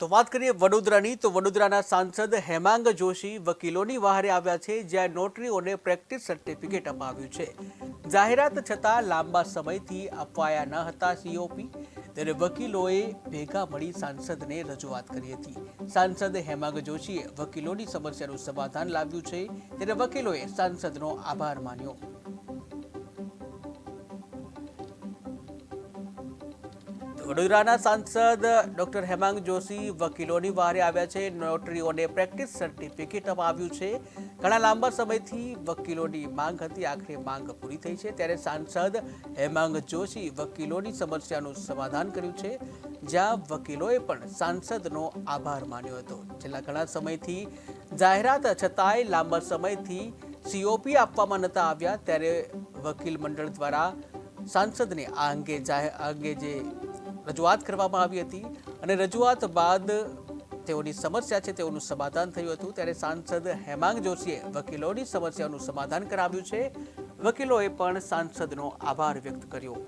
તો વાત કરીએ વડોદરાની, તો વડોદરાના સાંસદ હેમાંગ જોશી વકીલોની વહારે આવ્યા છે, જ્યાં નોટરીઓને પ્રેક્ટિસ સર્ટિફિકેટ અપાવ્યું છે. જાહેરાત છતાં લાંબા સમયથી અપાયા ન હતા સીઓપી ત્યારે વકીલોએ ભેગા મળી સાંસદને રજૂઆત કરી હતી. સાંસદ હેમાંગ જોશીએ વકીલોની સમસ્યાનું સમાધાન લાવ્યું છે, ત્યારે વકીલોએ સાંસદનો આભાર માન્યો. વડોદરાના સાંસદ ડોક્ટર હેમાંગ જોશી વકીલોની વારે આવ્યા છે. નોટરીઓને પ્રેક્ટિસ સર્ટિફિકેટ અપાવ્યું છે. ઘણા લાંબા સમયથી વકીલોની માંગ હતી. આખરે માંગ પૂરી થઈ છે. ત્યારે સાંસદ હેમાંગ જોશી વકીલોની સમસ્યાનું સમાધાન કર્યું છે. જ્યાં વકીલોએ પણ સાંસદનો આભાર માન્યો હતો. છેલ્લા ઘણા સમયથી જાહેરાત છતાંય લાંબા સમયથી સીઓપી આપવામાં નહોતા આવ્યા. ત્યારે વકીલ મંડળ દ્વારા સાંસદને આ અંગે જાહેર અંગે જે રજૂઆત કરવામાં આવી હતી અને રજૂઆત બાદ તેઓની સમસ્યા છે, તેઓનું સમાધાન થયું હતું. ત્યારે સાંસદ હેમાંગ જોશીએ વકીલોની સમસ્યાનું સમાધાન કરાવ્યું છે. વકીલોએ પણ સાંસદનો આભાર વ્યક્ત કર્યો.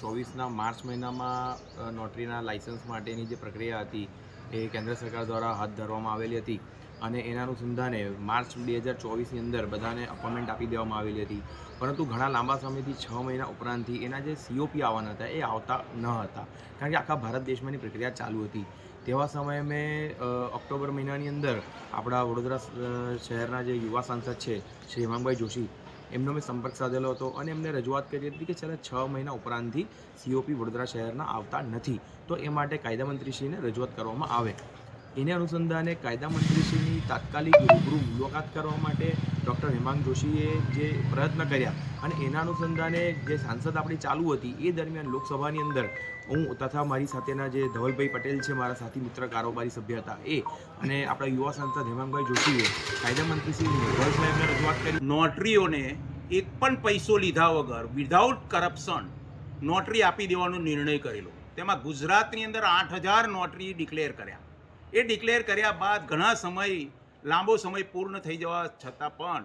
ચોવીસના માર્ચ મહિનામાં નોટરીના લાઇસન્સ માટેની જે પ્રક્રિયા હતી, એ કેન્દ્ર સરકાર દ્વારા હાથ ધરવામાં આવેલી હતી. અને એના અનુસંધાને માર્ચ બે હજાર ચોવીસની અંદર બધાને અપોઇન્ટમેન્ટ આપી દેવામાં આવેલી હતી. પરંતુ ઘણા લાંબા સમયથી છ મહિના ઉપરાંતથી એના જે સીઓપી આવવાના હતા એ આવતા ન હતા. કારણ કે આખા ભારત દેશમાંની પ્રક્રિયા ચાલુ હતી. તેવા સમયે મેં ઓક્ટોબર મહિનાની અંદર આપણા વડોદરા શહેરના જે યુવા સાંસદ છે શ્રી હેમાંગભાઈ જોશી, એમનો મેં સંપર્ક સાધેલો હતો અને એમને રજૂઆત કરી હતી કે છેલ્લા છ મહિના ઉપરાંતથી સીઓપી વડોદરા શહેરના આવતા નથી. તો એ માટે કાયદામંત્રીશ્રીને રજૂઆત કરવામાં આવે. એને અનુસંધાને કાયદા મંત્રીશ્રીની તાત્કાલિક રૂબરૂ મુલાકાત કરવા માટે ડૉક્ટર હેમાંગ જોશીએ જે પ્રયત્ન કર્યા અને એના અનુસંધાને જે સાંસદ આપણી ચાલુ હતી, એ દરમિયાન લોકસભાની અંદર હું તથા મારી સાથેના જે ધવલભાઈ પટેલ છે, મારા સાથી મિત્ર, કારોબારી સભ્ય હતા એ અને આપણા યુવા સાંસદ હેમાંગભાઈ જોશીએ કાયદા મંત્રી શ્રી સાહેબને રજૂઆત કરી. નોટરીઓને એક પણ પૈસો લીધા વગર વિધાઉટ કરપ્શન નોટરી આપી દેવાનો નિર્ણય કરેલો. તેમાં ગુજરાતની અંદર આઠ હજાર નોટરી ડિક્લેર કર્યા. એ ડિક્લેર કર્યા બાદ ઘણા સમય, લાંબો સમય પૂર્ણ થઈ જવા છતાં પણ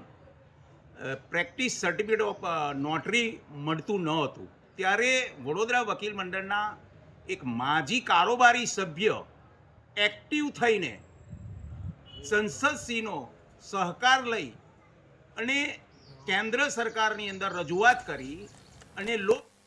પ્રેક્ટિસ સર્ટિફિકેટ ઓફ નોટરી મળતું ન હતું. ત્યારે વડોદરા વકીલ મંડળના એક માજી કારોબારી સભ્ય એક્ટિવ થઈને સંસદસિંહનો સહકાર લઈ અને કેન્દ્ર સરકારની અંદર રજૂઆત કરી અને લોક